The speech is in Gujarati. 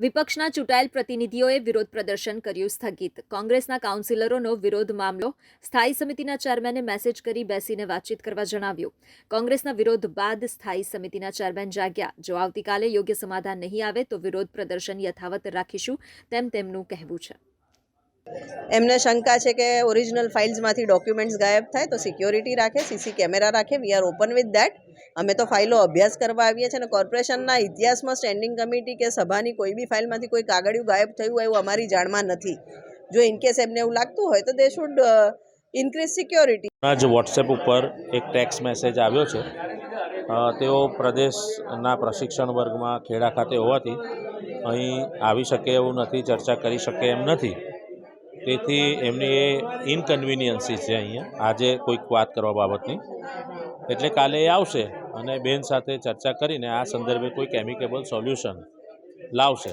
વિપક્ષના ચૂંટાયેલ પ્રતિનિધિઓએ વિરોધ પ્રદર્શન કર્યું સ્થગિત. કોંગ્રેસના કાઉન્સિલરોનો વિરોધ મામલો સ્થાયી સમિતિના ચેરમેને મેસેજ કરી બેસીને વાતચીત કરવા જણાવ્યું. કોંગ્રેસના વિરોધ બાદ સ્થાયી સમિતિના ચેરમેન જાગ્યા. જો આવતીકાલે યોગ્ય સમાધાન નહીં આવે તો વિરોધ પ્રદર્શન યથાવત રાખીશું તેમ તેમનું કહેવું છે. એમને શંકા છે કે ઓરિજિનલ ફાઇલ્સમાંથી ડોક્યુમેન્ટ્સ ગાયબ થાય તો સિક્યોરિટી રાખે, સીસી કેમેરા રાખે we are open with that અમે તો ફાઇલો અભ્યાસ કરવા આવીએ છીએ અને કોર્પોરેશનના ઇતિહાસમાં સ્ટેન્ડિંગ કમિટી કે સભાની કોઈ બી ફાઇલમાંથી કોઈ કાગળિયું ગાયબ થયું એવું અમારી જાણમાં નથી. જો ઇનકેસ એમને એવું લાગતું હોય તો દે શુડ ઇન્ક્રીઝ સિક્યોરિટી જ વોટ્સએપ ઉપર એક ટેક્સ મેસેજ આવ્યો છે તેઓ પ્રદેશના પ્રશિક્ષણ વર્ગમાં ખેડા ખાતે હોવાથી અહીં આવી શકે એવું નથી, ચર્ચા કરી શકે એમ નથી. તેથી એમની એ ઇનકન્વિનિયન્સીસ છે અહીંયા. આજે કોઈક વાત કરવા બાબતની. એટલે કાલે એ આવશે અને બેન સાથે ચર્ચા કરીને આ સંદર્ભે કોઈ કેમિકેબલ સોલ્યુશન લાવશે.